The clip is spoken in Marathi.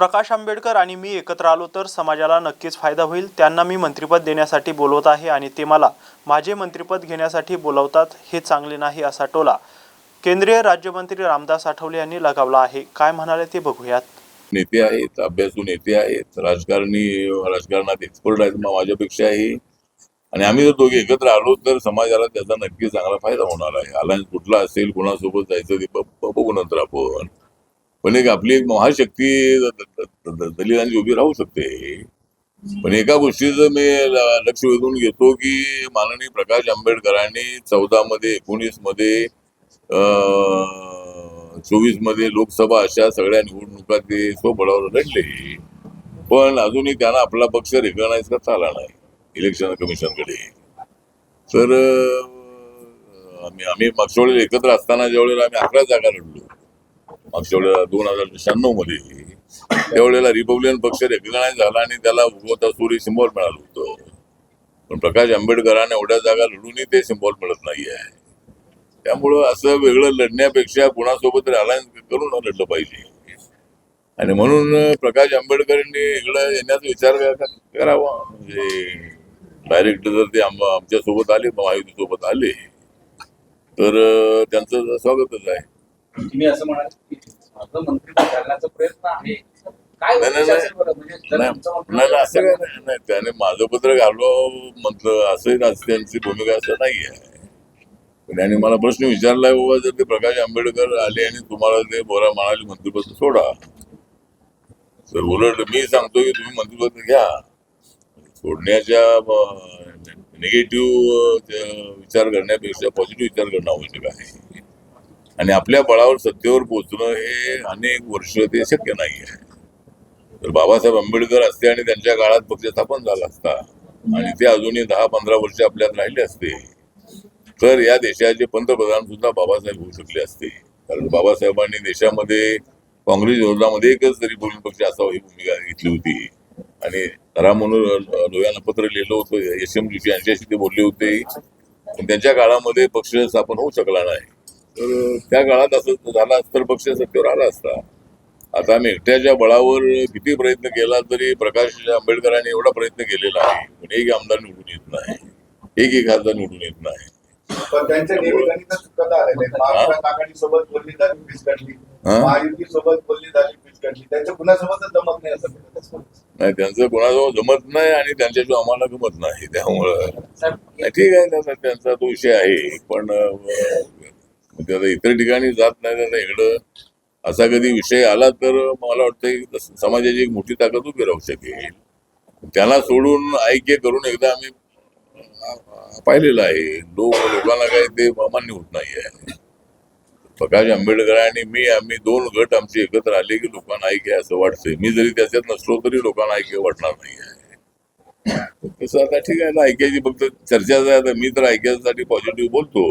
प्रकाश आंबेडकर आणि मी एकत्र आलो तर समाजाला नक्कीच फायदा होईल. त्यांना मी मंत्रिपद देण्यासाठी बोलवत आहे आणि ते मला माझे मंत्रिपद घेण्यासाठी बोलवतात हे चांगले नाही असा टोला केंद्रीय राज्यमंत्री रामदास आठवले यांनी लगावला आहे. काय म्हणाले ते बघूयात. नेते आहेत अभ्यासू नेते आहेत राजकारणी राजकारणात एक्सपर्ट आहेत माझ्यापेक्षा माझ्यापेक्षाही. आणि आम्ही जर दोघे एकत्र आलो तर समाजाला त्याचा नक्की चांगला फायदा होणार आहे. अलायन्स कुठला असेल कोणासोबत जायचं ते बघू नंतर आपण. पण एक आपली एक महाशक्ती दलितांची उभी राहू शकते. पण एका गोष्टीचं मी लक्ष वेधून घेतो की माननीय प्रकाश आंबेडकरांनी चौदा मध्ये एकोणीसमध्ये चोवीसमध्ये लोकसभा अशा सगळ्या निवडणुका ते स्वबळावर लढले. पण अजूनही त्यांना आपला पक्ष रेकग्नाइज करता आला नाही इलेक्शन कमिशनकडे तर आम्ही आम्ही मागच्या वेळेला एकत्र असताना ज्या वेळेला आम्ही अकरा जागा लढलो. मागच्या वेळेला दोन हजार शहाण्णवमध्ये त्यावेळेला रिपब्लिकन पक्ष रेकग्नाइज झाला आणि त्याला उगवता सूर्य सिम्बॉल मिळालं होतं. पण प्रकाश आंबेडकरांना एवढ्या जागा लढूनही ते सिम्बॉल मिळत नाही आहे त्यामुळं असं वेगळं लढण्यापेक्षा कुणासोबत अलायन्स करून लढलं पाहिजे. आणि म्हणून प्रकाश आंबेडकरांनी इकडं येण्याचा विचार करावा. म्हणजे डायरेक्ट जर ते आमच्यासोबत आले महायुती सोबत आले तर त्यांचं स्वागतच आहे. तुम्ही असं म्हणाल प्रयत्न आहे. काय नाही? म्हणजे त्याने माझं पत्र घालवा म्हटलं असं आज त्यांची भूमिका असं नाही आहे पण त्याने मला प्रश्न विचारलाय बाबा जर ते प्रकाश आंबेडकर आले आणि तुम्हाला ते बोरा म्हणाले मंत्रिपद सोडा. तर उलट मी सांगतो की तुम्ही मंत्रिपद घ्या. सोडण्याच्या निगेटिव्ह विचार करण्यापेक्षा पॉझिटिव्ह विचार करणं आवश्यक आहे. आणि आपल्या बळावर सत्तेवर पोचणं हे अनेक वर्ष ते शक्य नाही आहे तर बाबासाहेब आंबेडकर असते आणि त्यांच्या काळात पक्ष स्थापन झाला असता आणि ते अजूनही दहा पंधरा वर्ष आपल्यात राहिले असते. तर या देशाचे पंतप्रधान सुद्धा बाबासाहेब होऊ शकले असते. कारण बाबासाहेबांनी देशामध्ये काँग्रेस विरोधामध्ये एकच तरी बोलून पक्ष असावा ही भूमिका घेतली होती. आणि राम मनोहर लोह्यांना पत्र लिहिलं होतं एस एम जोशी यांच्याशी ते बोलले होते. पण त्यांच्या काळामध्ये पक्ष स्थापन होऊ शकला नाही. तर त्या काळात असं झालं असतं तर पक्ष सत्तेवर आला असता. आता आम्ही एकट्याच्या बळावर किती प्रयत्न केला तरी प्रकाश आंबेडकरांनी एवढा प्रयत्न केलेला आहे. पण एक आमदार निवडून येत नाही. एक एक खासदार निवडून येत नाही. हा? नाही असं म्हणतात. नाही त्यांचं कोणाजवळ जमत नाही आणि त्यांच्याशिवाय आम्हाला गमत नाही. त्यामुळं ठीक आहे त्यांचा तो विषय आहे. पण म्हणजे आता इतर ठिकाणी जात नाही तर इकडं असा कधी विषय आला तर मला वाटतं की समाजाची एक मोठी ताकद उभी राहू शकेल. त्यांना सोडून ऐक्य करून एकदा आम्ही पाहिलेलं आहे. लोक लोकांना काही ते मान्य होत नाही आहे प्रकाश आंबेडकर आणि मी आम्ही दोन गट आमचे एकत्र आले की लोकांना ऐक्य असं वाटतंय. मी जरी त्याच्यात नसलो तरी लोकांना ऐक्य वाटणार नाही आहे तसं आता ठीक आहे ना ऐक्याची फक्त चर्चा आहे. आता मी तर ऐक्यासाठी पॉझिटिव्ह बोलतो